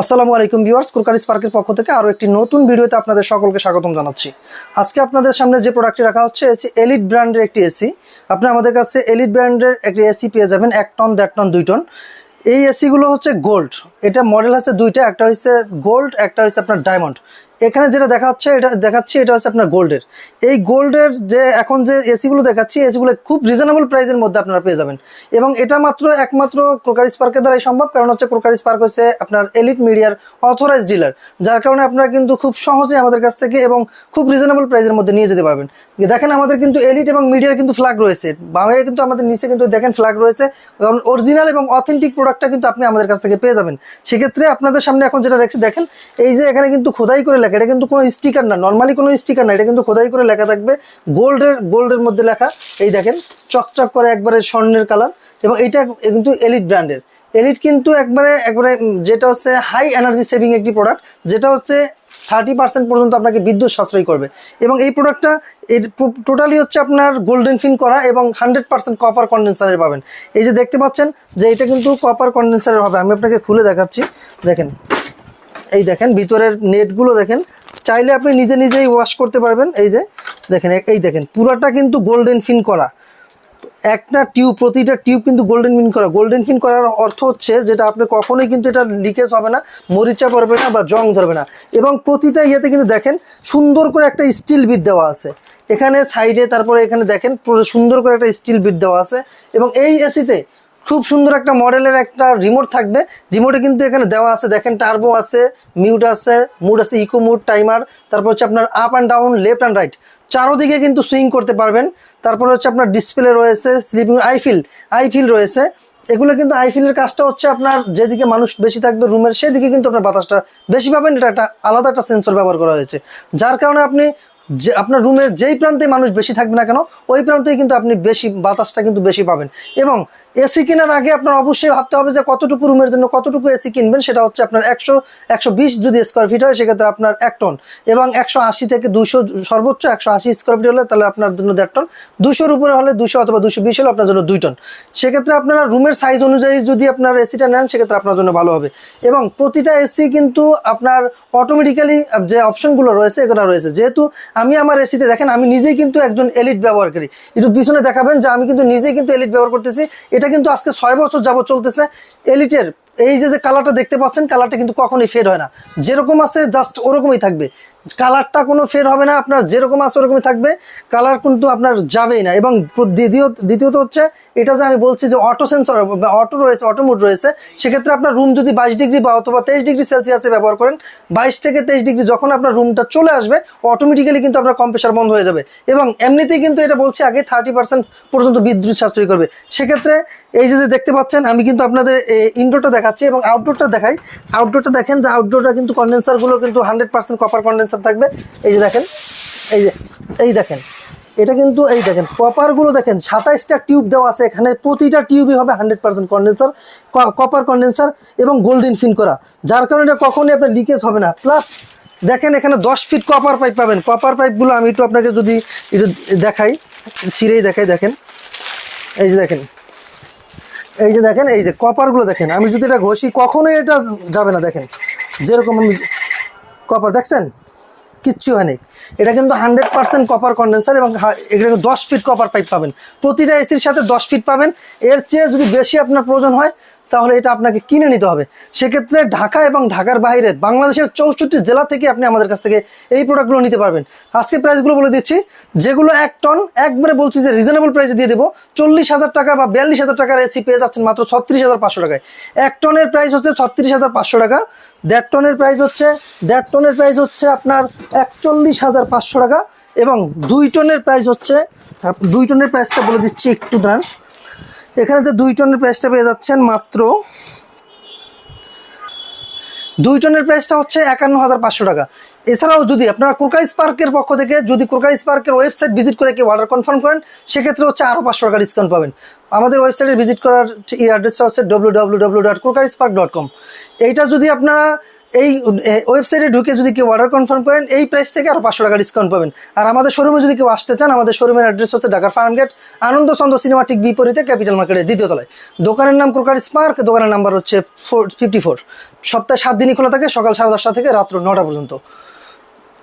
আসসালামু আলাইকুম ভিউয়ার্স কুরকারি স্পার্কের পক্ষ থেকে আরও একটি নতুন ভিডিওতে আপনাদের সকলকে স্বাগতম জানাচ্ছি। আজকে আপনাদের সামনে যে প্রোডাক্টটি রাখা হচ্ছে এসি এলিট ব্র্যান্ডের একটি এসি আপনি আমাদের কাছে এলিট ব্র্যান্ডের একটি এসি পেয়ে যাবেন, এক টন, দেড় টন, দুই টন। এই এসিগুলো হচ্ছে গোল্ড এটা মডেল আছে দুইটা, একটা হচ্ছে গোল্ড একটা হচ্ছে আপনার ডায়মন্ড এখানে যেটা দেখা হচ্ছে এটা দেখাচ্ছি, এটা হচ্ছে আপনার গোল্ডের। এই গোল্ডের যে এখন যে এসিগুলো দেখাচ্ছি এসিগুলো খুব রিজনেবল প্রাইসের মধ্যে আপনারা পেয়ে যাবেন। এবং এটা মাত্র, একমাত্র ক্রোকারি স্পার্কের দ্বারাই সম্ভব, কারণ হচ্ছে ক্রোকারি স্পার্ক হচ্ছে আপনার এলিট মিডিয়ার অথরাইজ ডিলার যার কারণে আপনারা কিন্তু খুব সহজে আমাদের কাছ থেকে এবং খুব রিজনেবল প্রাইসের মধ্যে নিয়ে যেতে পারবেন। দেখেন আমাদের কিন্তু এলিট এবং মিডিয়ার কিন্তু ফ্ল্যাগ রয়েছে। বামে কিন্তু আমাদের নিচে কিন্তু দেখেন ফ্ল্যাগ রয়েছে, কারণ অরিজিনাল এবং অথেন্টিক প্রোডাক্টটা কিন্তু আপনি আমাদের কাছ থেকে পেয়ে যাবেন। সেক্ষেত্রে আপনাদের সামনে এখন যেটা রেখেছি দেখেন, এই যে এখানে কিন্তু খোদাই করে লেখা, এটা কিন্তু কোনো স্টিকার না নর্মালি কোনো স্টিকার না, এটা কিন্তু খোদাই করে লেখা থাকবে। গোল্ডের গোল্ডের মধ্যে লেখা, এই দেখেন, চকচক করে একবারে স্বর্ণের কালার, এবং এটা কিন্তু এলিট ব্র্যান্ডের এলিট কিন্তু একবারে একবারে যেটা হচ্ছে হাই এনার্জি সেভিং একটি প্রোডাক্ট যেটা হচ্ছে থার্টি পার্সেন্ট পর্যন্ত আপনাকে বিদ্যুৎ সাশ্রয় করবে। এবং এই প্রোডাক্টটা এর টোটালি হচ্ছে আপনার গোল্ডেন ফিন করা এবং হান্ড্রেড পার্সেন্ট কপার কন্ডেন্সারের পাবেন। এই যে দেখতে পাচ্ছেন, যে এটা কিন্তু কপার কন্ডেন্সারের হবে, আমি আপনাকে খুলে দেখাচ্ছি। দেখেন এই দেখেন, ভিতরের নেটগুলো দেখেন। চাইলে আপনি নিজে নিজেই ওয়াশ করতে পারবেন। এই যে, দেখেন, এই দেখেন, পুরাটা কিন্তু গোল্ডেন ফিন করা। একটা টিউব প্রতিটা টিউব কিন্তু গোল্ডেন ফিন করা। গোল্ডেন ফিন করার অর্থ হচ্ছে যেটা আপনি কখনোই কিন্তু এটা লিকেজ হবে না, মরিচা পড়বে না বা জং ধরবে না। এবং প্রতিটা ইয়েতে কিন্তু দেখেন, সুন্দর করে একটা স্টিল বিট দেওয়া আছে। এখানে সাইডে তারপরে এখানে দেখেন সুন্দর করে একটা স্টিল বিট দেওয়া আছে। এবং এই এসিতে খুব সুন্দর একটা মডেলের একটা রিমোট থাকবে। রিমোটে কিন্তু এখানে দেওয়া আছে, দেখেন টার্বো আছে মিউট আছে মুড আছে ইকো মুড টাইমার তারপর হচ্ছে আপনার up and down left and right চারোদিকে কিন্তু সুইং করতে পারবেন। তারপর হচ্ছে আপনার ডিসপ্লে রয়েছে স্লিপিং আইফিল আইফিল রয়েছে। এগুলো কিন্তু আইফিলের কাজটা হচ্ছে আপনার যেদিকে মানুষ বেশি থাকবে রুমের সেদিকে কিন্তু আপনার বাতাসটা বেশি পাবেন। এটা একটা আলাদা একটা সেন্সর ব্যবহার করা হয়েছে। যার কারণে আপনি যে, আপনার রুমের যেই প্রান্তে মানুষ বেশি থাকবে না কেন, ওই প্রান্তেই কিন্তু আপনি বেশি বাতাসটা কিন্তু বেশি পাবেন। এবং এসি কেনার আগে আপনার অবশ্যই ভাবতে হবে যে কতটুকু রুমের জন্য কতটুকু এসি কিনবেন, সেটা হচ্ছে আপনার একশো একশো বিশ যদি স্কোয়ার ফিট হয়, সেক্ষেত্রে আপনার এক টন এবং একশো আশি থেকে দুশো সর্বোচ্চ একশো আশি স্কোয়ার ফিট হলে তাহলে আপনার জন্য দেড় টন দুশোর উপরে হলে দুশো অথবা দুশো বিশ হলে আপনার জন্য দুই টন সেক্ষেত্রে আপনারা রুমের সাইজ অনুযায়ী যদি আপনার এসিটা নেন, সেক্ষেত্রে আপনার জন্য ভালো হবে। এবং প্রতিটা এসি কিন্তু আপনার অটোমেটিক্যালি যে অপশনগুলো রয়েছে, এগুলো রয়েছে। যেহেতু আমি আমার এসিতে দেখেন, আমি নিজেই কিন্তু একজন এলিট ব্যবহারকারী। একটু পিছনে দেখাবেন যে আমি কিন্তু নিজেই কিন্তু এলিট ব্যবহার করতেছি। এটা কিন্তু আজকে ছয় বছর যাবত চলতেছে। এলিটের এই যে যে কালারটা দেখতে পাচ্ছেন কালারটা কিন্তু কখনোই ফেড হয় না। যেরকম আছে জাস্ট ওরকমই থাকবে। কালারটা কোনো ফের হবে না, আপনার যেরকম আছে ওরকমই থাকবে, কালার কিন্তু আপনার যাবেই না। এবং দ্বিতীয় দ্বিতীয়ত হচ্ছে, এটা যে আমি বলছি যে অটো সেন্সর অটো রয়েছে অটো মোড রয়েছে, সেক্ষেত্রে আপনার রুম যদি বাইশ ডিগ্রি বা অথবা তেইশ ডিগ্রি সেলসিয়াসে ব্যবহার করেন, বাইশ থেকে তেইশ ডিগ্রি যখন আপনার রুমটা চলে আসবে অটোমেটিক্যালি কিন্তু আপনার কম্প্রেসার বন্ধ হয়ে যাবে। এবং এমনিতেই কিন্তু এটা বলছি, আগে থার্টি পার্সেন্ট পর্যন্ত বিদ্যুৎ সাশ্রয় করবে। সেক্ষেত্রে এই যে দেখতে পাচ্ছেন, আমি কিন্তু আপনাদের ইনডোরটা দেখাচ্ছি এবং আউটডোরটা দেখাই। আউটডোরটা দেখেন যে আউটডোরটা কিন্তু কন্ডেন্সারগুলো কিন্তু হান্ড্রেড পার্সেন্ট কপার কন্ডেন্সার থাকবে। এই যে দেখেন, এই যে, এই দেখেন, এটা কিন্তু এই দেখেন কপারগুলো দেখেন, সাতাইশটা টিউব দেওয়া আছে এখানে, প্রতিটা টিউবই হবে hundred percent condenser copper condenser এবং গোল্ডেন ফিন করা। যার কারণে কখনোই আপনার লিকেজ হবে না। প্লাস দেখেন এখানে দশ ফিট কপার পাইপ পাবেন। কপার পাইপগুলো আমি একটু আপনাকে যদি একটু দেখাই, ছিঁড়েই দেখাই, দেখেন। এই যে দেখেন, এই যে দেখেন, এই যে কপারগুলো দেখেন, আমি যদি এটা ঘষি, কখনোই এটা যাবে না, দেখেন। যেরকম আমি কপার দেখছেন? কিচ্ছু হয়নি এটা কিন্তু হান্ড্রেড পার্সেন্ট কপার কন্ডেন্সার এবং এটা দশ ফিট কপার পাইপ পাবেন। প্রতিটা এসির সাথে দশ ফিট পাবেন। এর চেয়ে যদি বেশি আপনার প্রয়োজন হয়, তাহলে এটা আপনাকে কিনে নিতে হবে। সেক্ষেত্রে ঢাকা এবং ঢাকার বাইরে বাংলাদেশের চৌষট্টি জেলা থেকে আপনি আমাদের কাছ থেকে এই প্রোডাক্টগুলো নিতে পারবেন। আজকে প্রাইসগুলো বলে দিচ্ছি, যেগুলো এক টন একবারে বলছি যে রিজনেবল প্রাইসে দিয়ে দেবো। চল্লিশ হাজার টাকা বা বিয়াল্লিশ হাজার টাকার এসি পেয়ে যাচ্ছেন মাত্র ছত্রিশ হাজার পাঁচশো টাকায়। এক টনের প্রাইস হচ্ছে ছত্রিশ হাজার পাঁচশো টাকা। দেড় টনের প্রাইস হচ্ছে, দেড় টনের প্রাইস হচ্ছে আপনার একচল্লিশ হাজার পাঁচশো টাকা এবং দুই টনের প্রাইস হচ্ছে দুই টনের প্রাইসটা বলে দিচ্ছি একটু দাঁড়ান। এখানে যে দুই টনের প্রাইসটা পেয়ে যাচ্ছেন মাত্র দুই টনের প্রাইসটা হচ্ছে একান্ন হাজার পাঁচশো টাকা। এছাড়াও যদি আপনারা ক্রোকাইস পার্কের পক্ষ থেকে যদি ক্রোকাইস পার্কের ওয়েবসাইট ভিজিট করে কেউ অর্ডার কনফার্ম করেন সেক্ষেত্রে হচ্ছে আরও পাঁচশো টাকা ডিসকাউন্ট পাবেন। আমাদের ওয়েবসাইটে ভিজিট করার এই অ্যাড্রেসটা হচ্ছে W W W dot park dot com এইটা যদি আপনারা এই ওয়েবসাইটে ঢুকে যদি কেউ অর্ডার কনফার্ম করেন, এই প্রাইস থেকে আরও পাঁচশো টাকা ডিসকাউন্ট পাবেন। আর আমাদের শোরুমে যদি কেউ আসতে চান, আমাদের শোরুমের অ্যাড্রেস হচ্ছে ঢাকার ফার্মগেট আনন্দ চন্দ্র সিনেমা ঠিক বিপরীতে ক্যাপিটাল মার্কেটের দ্বিতীয় তলায়। দোকানের নাম ক্রোকার স্পার্ক দোকানের নাম্বার হচ্ছে ফোর ফিফটি ফোর সপ্তাহে সাত দিনই খোলা থাকে, সকাল সাড়ে দশটা থেকে রাত্র নটা পর্যন্ত।